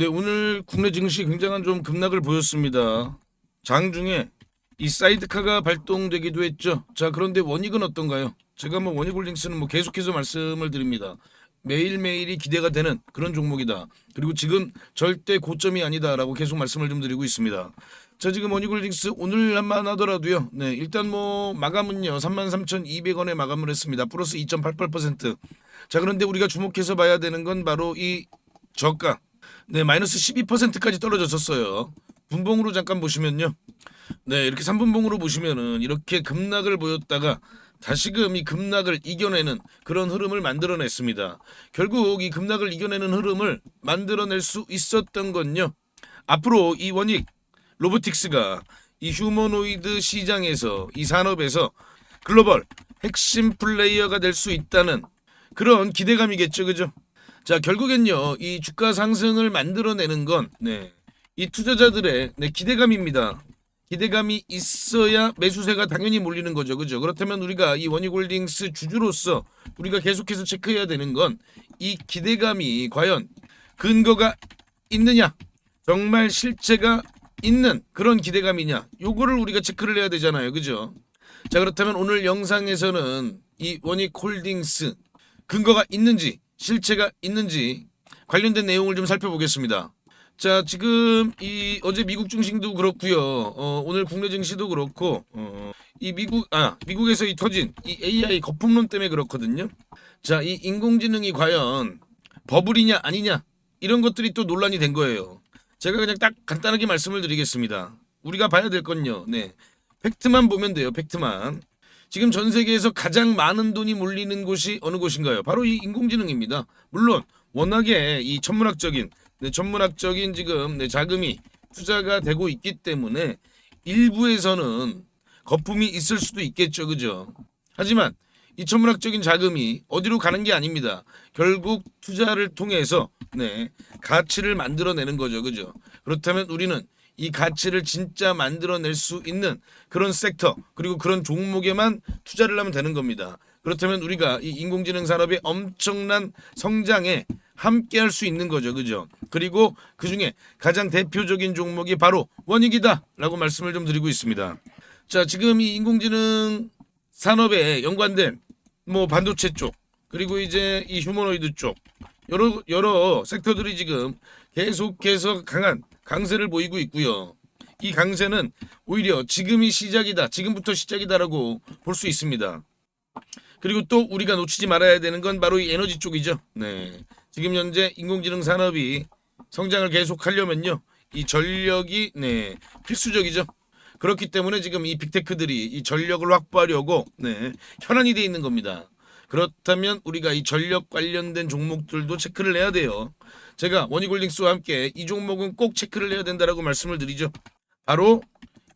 네, 오늘 국내 증시 굉장한 좀 급락을 보였습니다. 장중에 이 사이드카가 발동되기도 했죠. 자, 그런데 원익은 어떤가요? 제가 뭐 원익홀딩스는 뭐 계속해서 말씀을 드립니다. 매일매일이 기대가 되는 그런 종목이다. 그리고 지금 절대 고점이 아니다라고 계속 말씀을 좀 드리고 있습니다. 자, 지금 원익홀딩스 오늘만 하더라도요. 네, 일단 뭐 마감은요. 33,200원에 마감을 했습니다. 플러스 2.88%. 자, 그런데 우리가 주목해서 봐야 되는 건 바로 이 저가 네, 마이너스 12%까지 떨어졌었어요. 분봉으로 잠깐 보시면요. 네, 이렇게 3분봉으로 보시면은 이렇게 급락을 보였다가 다시금 이 급락을 이겨내는 그런 흐름을 만들어냈습니다. 결국 이 급락을 이겨내는 흐름을 만들어낼 수 있었던 건요. 앞으로 이 원익 로보틱스가 이 휴머노이드 시장에서 이 산업에서 글로벌 핵심 플레이어가 될 수 있다는 그런 기대감이겠죠, 그죠? 자 결국엔요 이 주가 상승을 만들어내는 건 네, 이 투자자들의 네, 기대감입니다. 기대감이 있어야 매수세가 당연히 몰리는 거죠, 그죠? 그렇다면 우리가 이 원익홀딩스 주주로서 우리가 계속해서 체크해야 되는 건 이 기대감이 과연 근거가 있느냐, 정말 실체가 있는 그런 기대감이냐, 요거를 우리가 체크를 해야 되잖아요, 그죠? 자 그렇다면 오늘 영상에서는 이 원익 홀딩스 근거가 있는지 실체가 있는지 관련된 내용을 좀 살펴보겠습니다. 자 지금 이 어제 미국 증시도 그렇고요. 어, 오늘 국내 증시도 그렇고 어, 이 미국 아 미국에서 이 터진 이 AI 거품론 때문에 그렇거든요. 자 이 인공지능이 과연 버블이냐 아니냐 이런 것들이 또 논란이 된 거예요. 제가 그냥 딱 간단하게 말씀을 드리겠습니다. 우리가 봐야 될 건요. 네 팩트만 보면 돼요. 팩트만. 지금 전 세계에서 가장 많은 돈이 몰리는 곳이 어느 곳인가요? 바로 이 인공지능입니다. 물론 워낙에 이 천문학적인 네, 천문학적인 지금 네, 자금이 투자가 되고 있기 때문에 일부에서는 거품이 있을 수도 있겠죠, 그죠? 하지만 이 천문학적인 자금이 어디로 가는 게 아닙니다. 결국 투자를 통해서 네, 가치를 만들어내는 거죠, 그죠? 그렇다면 우리는 이 가치를 진짜 만들어낼 수 있는 그런 섹터 그리고 그런 종목에만 투자를 하면 되는 겁니다. 그렇다면 우리가 이 인공지능 산업의 엄청난 성장에 함께 할 수 있는 거죠. 그죠? 그리고 그 중에 가장 대표적인 종목이 바로 원익이다라고 말씀을 좀 드리고 있습니다. 자, 지금 이 인공지능 산업에 연관된 뭐 반도체 쪽 그리고 이제 이 휴머노이드 쪽 여러 여러 섹터들이 지금 계속해서 강한 강세를 보이고 있고요. 이 강세는 오히려 지금이 시작이다. 지금부터 시작이다라고 볼 수 있습니다. 그리고 또 우리가 놓치지 말아야 되는 건 바로 이 에너지 쪽이죠. 네. 지금 현재 인공지능 산업이 성장을 계속하려면요. 이 전력이 네, 필수적이죠. 그렇기 때문에 지금 이 빅테크들이 이 전력을 확보하려고 네, 현안이 돼 있는 겁니다. 그렇다면 우리가 이 전력 관련된 종목들도 체크를 해야 돼요. 제가 원익홀딩스와 함께 이 종목은 꼭 체크를 해야 된다라고 말씀을 드리죠. 바로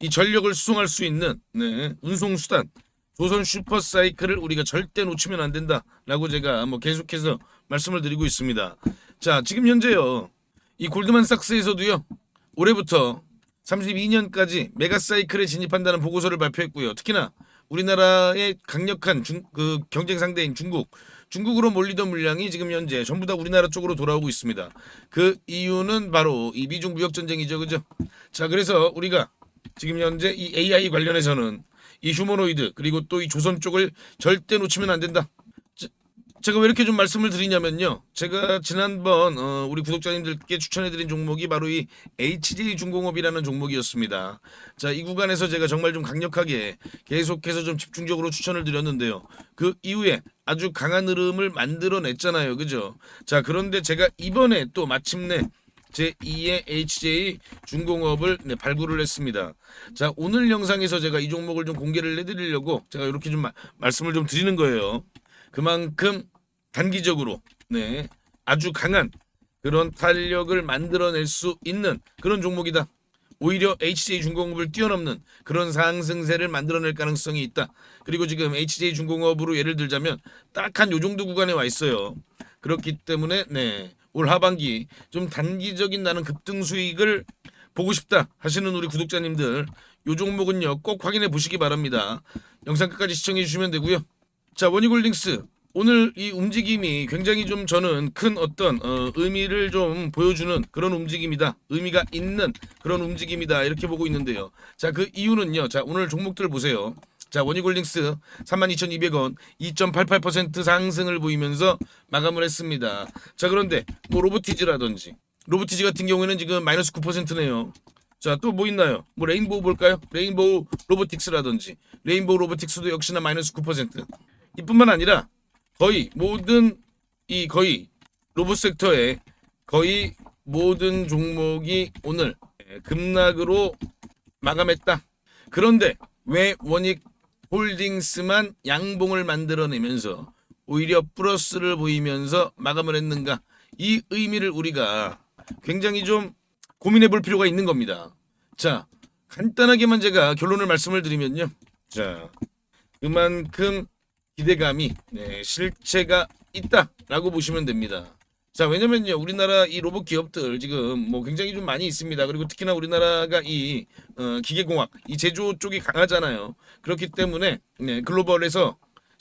이 전력을 수송할 수 있는 네, 운송 수단 조선 슈퍼사이클을 우리가 절대 놓치면 안 된다라고 제가 뭐 계속해서 말씀을 드리고 있습니다. 자, 지금 현재요. 이 골드만삭스에서도요. 올해부터 32년까지 메가사이클에 진입한다는 보고서를 발표했고요. 특히나 우리나라의 강력한 중, 그 경쟁 상대인 중국, 중국으로 몰리던 물량이 지금 현재 전부 다 우리나라 쪽으로 돌아오고 있습니다. 그 이유는 바로 이 미중 무역 전쟁이죠, 그죠? 자, 그래서 우리가 지금 현재 이 AI 관련해서는 이 휴머노이드 그리고 또 이 조선 쪽을 절대 놓치면 안 된다. 제- 제가 왜 이렇게 좀 말씀을 드리냐면요. 제가 지난번 어, 우리 구독자님들께 추천해드린 종목이 바로 이 HJ 중공업이라는 종목이었습니다. 자, 이 구간에서 제가 정말 좀 강력하게 계속해서 좀 집중적으로 추천을 드렸는데요. 그 이후에 아주 강한 흐름을 만들어냈잖아요. 그죠? 자, 그런데 제가 이번에 또 마침내 제 2의 HJ 중공업을 네, 발굴을 했습니다. 자 오늘 영상에서 제가 이 종목을 좀 공개를 해드리려고 제가 이렇게 좀 마- 말씀을 좀 드리는 거예요. 그만큼 단기적으로 네 아주 강한 그런 탄력을 만들어낼 수 있는 그런 종목이다. 오히려 HJ 중공업을 뛰어넘는 그런 상승세를 만들어낼 가능성이 있다. 그리고 지금 HJ 중공업으로 예를 들자면 딱 한 요 정도 구간에 와 있어요. 그렇기 때문에 네. 올 하반기 좀 단기적인 나는 급등 수익을 보고 싶다 하시는 우리 구독자님들 요 종목은요 꼭 확인해 보시기 바랍니다. 영상 끝까지 시청해 주시면 되고요. 자 원익홀딩스 오늘 이 움직임이 굉장히 좀 저는 큰 어떤 어, 의미를 좀 보여주는 그런 움직임이다. 의미가 있는 그런 움직임이다. 이렇게 보고 있는데요. 자, 그 이유는요. 자, 오늘 종목들 보세요. 자, 원익홀딩스 32,200원 2.88% 상승을 보이면서 마감을 했습니다. 자, 그런데 뭐 로보티즈라든지 로보티즈 같은 경우에는 지금 마이너스 9%네요. 자, 또 뭐 있나요? 뭐 레인보우 볼까요? 레인보우 로보틱스라든지 레인보우 로보틱스도 역시나 마이너스 9%. 이뿐만 아니라 거의 모든 이 거의 로봇 섹터의 거의 모든 종목이 오늘 급락으로 마감했다. 그런데 왜 원익 홀딩스만 양봉을 만들어내면서 오히려 플러스를 보이면서 마감을 했는가? 이 의미를 우리가 굉장히 좀 고민해 볼 필요가 있는 겁니다. 자, 간단하게만 제가 결론을 말씀을 드리면요. 자, 그만큼 기대감이 네, 실체가 있다라고 보시면 됩니다. 자, 왜냐면요, 우리나라 이 로봇 기업들 지금 뭐 굉장히 좀 많이 있습니다. 그리고 특히나 우리나라가 이 어, 기계공학, 이 제조 쪽이 강하잖아요. 그렇기 때문에 네, 글로벌에서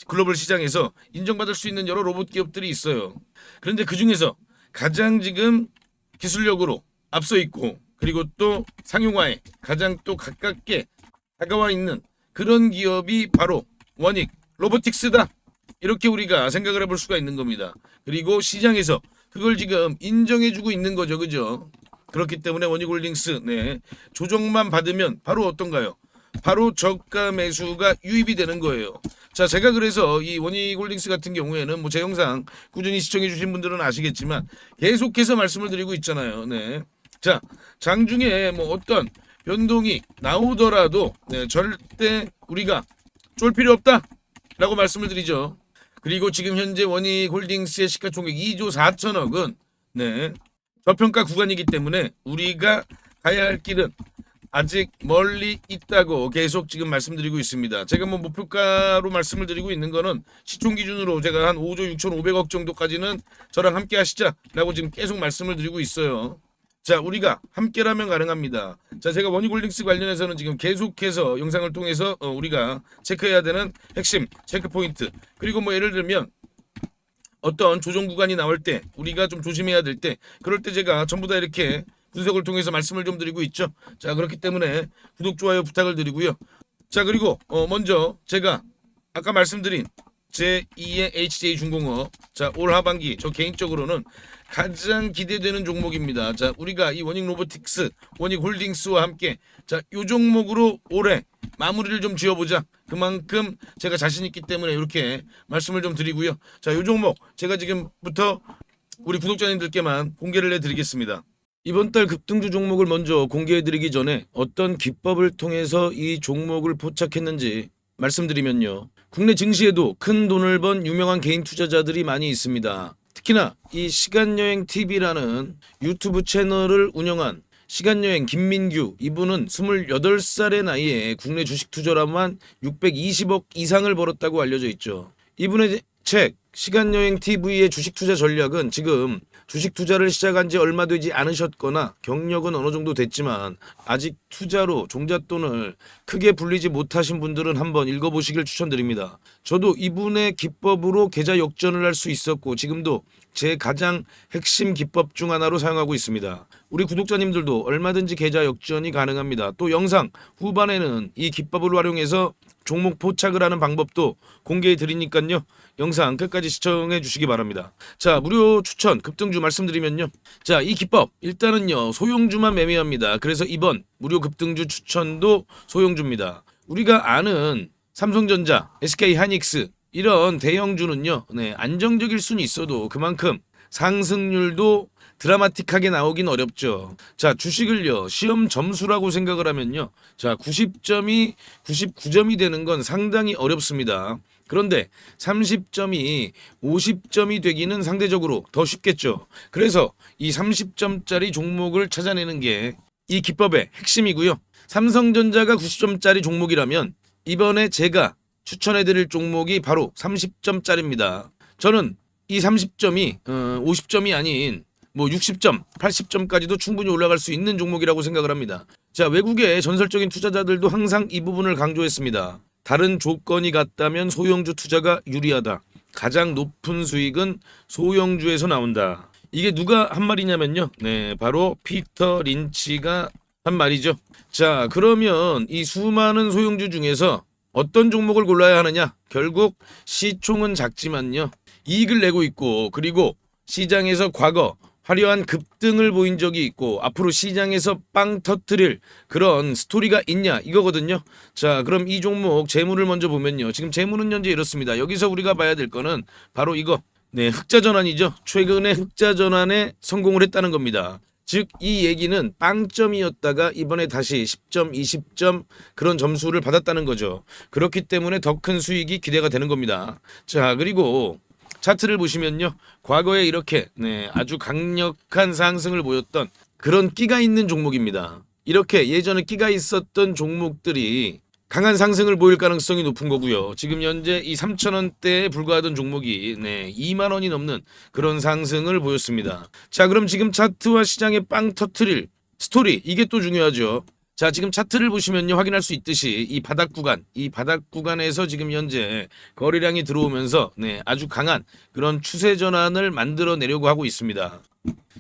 글로벌 시장에서 인정받을 수 있는 여러 로봇 기업들이 있어요. 그런데 그 중에서 가장 지금 기술력으로 앞서 있고 그리고 또 상용화에 가장 또 가깝게 다가와 있는 그런 기업이 바로 원익 로보틱스다. 이렇게 우리가 생각을 해볼 수가 있는 겁니다. 그리고 시장에서 그걸 지금 인정해주고 있는 거죠, 그죠? 그렇기 때문에 원익홀딩스 네 조정만 받으면 바로 어떤가요? 바로 저가 매수가 유입이 되는 거예요. 자, 제가 그래서 이 원익홀딩스 같은 경우에는 뭐 제 영상 꾸준히 시청해 주신 분들은 아시겠지만 계속해서 말씀을 드리고 있잖아요. 네. 자, 장중에 뭐 어떤 변동이 나오더라도 네, 절대 우리가 쫄 필요 없다 라고 말씀을 드리죠. 그리고 지금 현재 원익 홀딩스의 시가총액 2조 4천억은 네, 저평가 구간이기 때문에 우리가 가야 할 길은 아직 멀리 있다고 계속 지금 말씀드리고 있습니다. 제가 뭐 목표가로 말씀을 드리고 있는 거는 시총 기준으로 제가 한 5조 6,500억 정도까지는 저랑 함께 하시자라고 지금 계속 말씀을 드리고 있어요. 자, 우리가 함께라면 가능합니다. 자, 제가 원익홀딩스 관련해서는 지금 계속해서 영상을 통해서 어, 우리가 체크해야 되는 핵심 체크 포인트 그리고 뭐 예를 들면 어떤 조정 구간이 나올 때 우리가 좀 조심해야 될 때 그럴 때 제가 전부 다 이렇게 분석을 통해서 말씀을 좀 드리고 있죠. 자, 그렇기 때문에 구독 좋아요 부탁을 드리고요. 자, 그리고 어, 먼저 제가 아까 말씀드린 제2의 HJ 중공업 자, 올 하반기 저 개인적으로는 가장 기대되는 종목입니다. 자, 우리가 이 원익 로보틱스, 원익 홀딩스와 함께 자, 요 종목으로 올해 마무리를 좀 지어보자. 그만큼 제가 자신 있기 때문에 이렇게 말씀을 좀 드리고요. 자, 요 종목 제가 지금부터 우리 구독자님들께만 공개를 해드리겠습니다. 이번 달 급등주 종목을 먼저 공개해드리기 전에 어떤 기법을 통해서 이 종목을 포착했는지 말씀드리면요. 국내 증시에도 큰 돈을 번 유명한 개인 투자자들이 많이 있습니다. 특히나 이 시간여행 TV라는 유튜브 채널을 운영한 시간여행 김민규 이분은 28살의 나이에 국내 주식 투자로만 620억 이상을 벌었다고 알려져 있죠. 이분의 책 시간여행 TV의 주식 투자 전략은 지금 주식 투자를 시작한 지 얼마 되지 않으셨거나 경력은 어느 정도 됐지만 아직 투자로 종잣돈을 크게 불리지 못하신 분들은 한번 읽어보시길 추천드립니다. 저도 이분의 기법으로 계좌 역전을 할 수 있었고 지금도 제 가장 핵심 기법 중 하나로 사용하고 있습니다. 우리 구독자님들도 얼마든지 계좌 역전이 가능합니다. 또 영상 후반에는 이 기법을 활용해서 종목 포착을 하는 방법도 공개해 드리니까요. 영상 끝까지 시청해 주시기 바랍니다. 자, 무료 추천 급등주 말씀드리면요. 자, 이 기법 일단은요. 소형주만 매매합니다. 그래서 이번 무료 급등주 추천도 소형주입니다. 우리가 아는 삼성전자, SK 하이닉스 이런 대형주는요. 네, 안정적일 수는 있어도 그만큼 상승률도 드라마틱하게 나오긴 어렵죠. 자, 주식을요, 시험 점수라고 생각을 하면요. 자, 90점이 99점이 되는 건 상당히 어렵습니다. 그런데 30점이 50점이 되기는 상대적으로 더 쉽겠죠. 그래서 이 30점짜리 종목을 찾아내는 게 이 기법의 핵심이고요. 삼성전자가 90점짜리 종목이라면 이번에 제가 추천해드릴 종목이 바로 30점짜리입니다. 저는 이 30점이 어, 50점이 아닌 뭐 60점, 80점까지도 충분히 올라갈 수 있는 종목이라고 생각을 합니다. 자, 외국의 전설적인 투자자들도 항상 이 부분을 강조했습니다. 다른 조건이 같다면 소형주 투자가 유리하다. 가장 높은 수익은 소형주에서 나온다. 이게 누가 한 말이냐면요. 네, 바로 피터 린치가 한 말이죠. 자, 그러면 이 수많은 소형주 중에서 어떤 종목을 골라야 하느냐? 결국 시총은 작지만요. 이익을 내고 있고 그리고 시장에서 과거 화려한 급등을 보인 적이 있고 앞으로 시장에서 빵 터트릴 그런 스토리가 있냐 이거거든요. 자, 그럼 이 종목 재무를 먼저 보면요. 지금 재무는 현재 이렇습니다. 여기서 우리가 봐야 될 거는 바로 이거. 네, 흑자 전환이죠. 최근에 흑자 전환에 성공을 했다는 겁니다. 즉 이 얘기는 빵점이었다가 이번에 다시 10점, 20점 그런 점수를 받았다는 거죠. 그렇기 때문에 더 큰 수익이 기대가 되는 겁니다. 자, 그리고 차트를 보시면요. 과거에 이렇게 네, 아주 강력한 상승을 보였던 그런 끼가 있는 종목입니다. 이렇게 예전에 끼가 있었던 종목들이 강한 상승을 보일 가능성이 높은 거고요. 지금 현재 이 3,000원대에 불과하던 종목이 네, 2만 원이 넘는 그런 상승을 보였습니다. 자, 그럼 지금 차트와 시장의 빵 터트릴 스토리 이게 또 중요하죠. 자, 지금 차트를 보시면요. 확인할 수 있듯이 이 바닥 구간, 이 바닥 구간에서 지금 현재 거래량이 들어오면서 네, 아주 강한 그런 추세 전환을 만들어 내려고 하고 있습니다.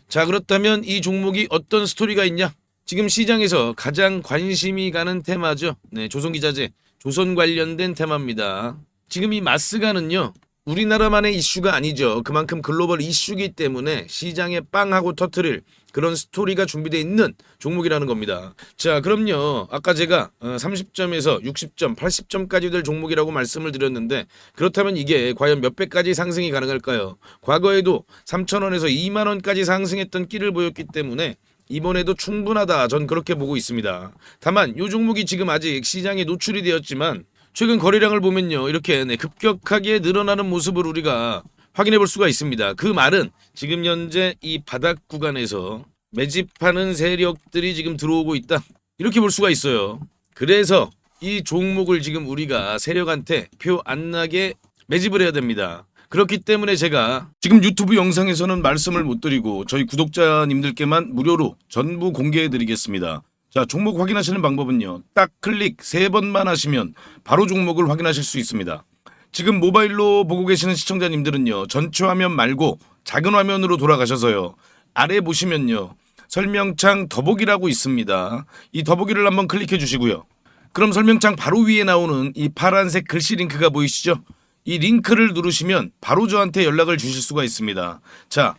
자, 그렇다면 이 종목이 어떤 스토리가 있냐? 지금 시장에서 가장 관심이 가는 테마죠. 네, 조선기자재, 조선 관련된 테마입니다. 지금 이 마스가는요. 우리나라만의 이슈가 아니죠. 그만큼 글로벌 이슈기 때문에 시장에 빵하고 터트릴 그런 스토리가 준비되어 있는 종목이라는 겁니다. 자, 그럼요. 아까 제가 어, 30점에서 60점, 80점까지 될 종목이라고 말씀을 드렸는데 그렇다면 이게 과연 몇 배까지 상승이 가능할까요? 과거에도 3,000원에서 2만 원까지 상승했던 끼를 보였기 때문에 이번에도 충분하다. 전 그렇게 보고 있습니다. 다만 이 종목이 지금 아직 시장에 노출이 되었지만 최근 거래량을 보면요. 이렇게 네, 급격하게 늘어나는 모습을 우리가 확인해 볼 수가 있습니다. 그 말은 지금 현재 이 바닥 구간에서 매집하는 세력들이 지금 들어오고 있다. 이렇게 볼 수가 있어요. 그래서 이 종목을 지금 우리가 세력한테 표 안 나게 매집을 해야 됩니다. 그렇기 때문에 제가 지금 유튜브 영상에서는 말씀을 못 드리고 저희 구독자님들께만 무료로 전부 공개해 드리겠습니다. 자, 종목 확인하시는 방법은요. 딱 클릭 세 번만 하시면 바로 종목을 확인하실 수 있습니다. 지금 모바일로 보고 계시는 시청자님들은요. 전체 화면 말고 작은 화면으로 돌아가셔서요. 아래 보시면요. 설명창 더보기라고 있습니다. 이 더보기를 한번 클릭해 주시고요. 그럼 설명창 바로 위에 나오는 이 파란색 글씨 링크가 보이시죠? 이 링크를 누르시면 바로 저한테 연락을 주실 수가 있습니다. 자,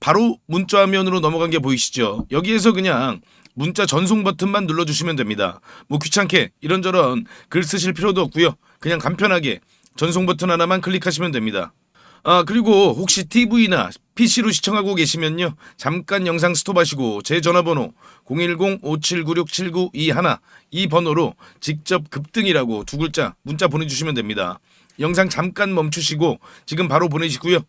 바로 문자 화면으로 넘어간 게 보이시죠? 여기에서 그냥 문자 전송 버튼만 눌러주시면 됩니다. 뭐 귀찮게 이런저런 글 쓰실 필요도 없고요. 그냥 간편하게 전송 버튼 하나만 클릭하시면 됩니다. 아 그리고 혹시 TV나 PC로 시청하고 계시면요 잠깐 영상 스톱하시고 제 전화번호 010-5796-7921 이 번호로 직접 급등이라고 두 글자 문자 보내주시면 됩니다. 영상 잠깐 멈추시고 지금 바로 보내시고요.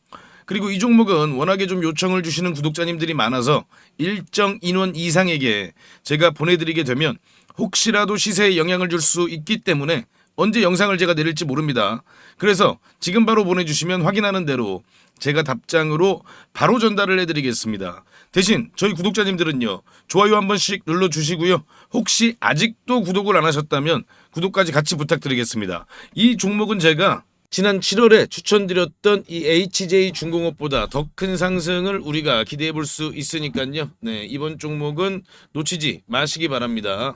그리고 이 종목은 워낙에 좀 요청을 주시는 구독자님들이 많아서 일정 인원 이상에게 제가 보내드리게 되면 혹시라도 시세에 영향을 줄 수 있기 때문에 언제 영상을 제가 내릴지 모릅니다. 그래서 지금 바로 보내주시면 확인하는 대로 제가 답장으로 바로 전달을 해드리겠습니다. 대신 저희 구독자님들은요 좋아요 한 번씩 눌러주시고요. 혹시 아직도 구독을 안 하셨다면 구독까지 같이 부탁드리겠습니다. 이 종목은 제가 지난 7월에 추천드렸던 이 HJ 중공업보다 더 큰 상승을 우리가 기대해 볼 수 있으니까요. 네, 이번 종목은 놓치지 마시기 바랍니다.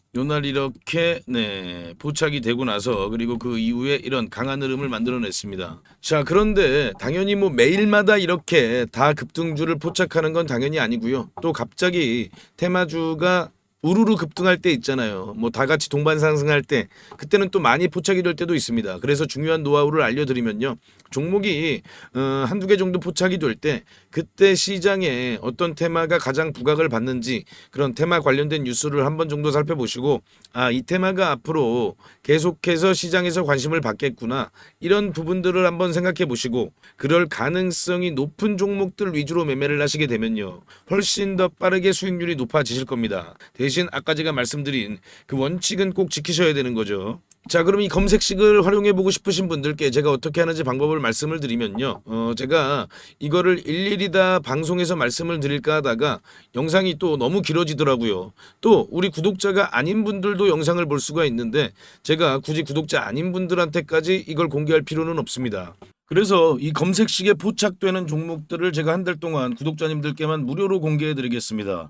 요날 이렇게 네 포착이 되고 나서 그리고 그 이후에 이런 강한 흐름을 만들어냈습니다. 자 그런데 당연히 뭐 매일마다 이렇게 다 급등주를 포착하는 건 당연히 아니고요. 또 갑자기 테마주가 우르르 급등할 때 있잖아요. 뭐 다 같이 동반 상승할 때 그때는 또 많이 포착이 될 때도 있습니다. 그래서 중요한 노하우를 알려드리면요. 종목이 어, 한두 개 정도 포착이 될 때 그때 시장에 어떤 테마가 가장 부각을 받는지 그런 테마 관련된 뉴스를 한 번 정도 살펴보시고 아 이 테마가 앞으로 계속해서 시장에서 관심을 받겠구나 이런 부분들을 한번 생각해 보시고 그럴 가능성이 높은 종목들 위주로 매매를 하시게 되면요 훨씬 더 빠르게 수익률이 높아지실 겁니다 대신 아까 제가 말씀드린 그 원칙은 꼭 지키셔야 되는 거죠. 자 그럼 이 검색식을 활용해 보고 싶으신 분들께 제가 어떻게 하는지 방법을 말씀을 드리면요. 어 제가 이거를 일일이 다 방송에서 말씀을 드릴까 하다가 영상이 또 너무 길어지더라고요. 또 우리 구독자가 아닌 분들도 영상을 볼 수가 있는데 제가 굳이 구독자 아닌 분들한테까지 이걸 공개할 필요는 없습니다. 그래서 이 검색식에 포착되는 종목들을 제가 한 달 동안 구독자님들께만 무료로 공개해 드리겠습니다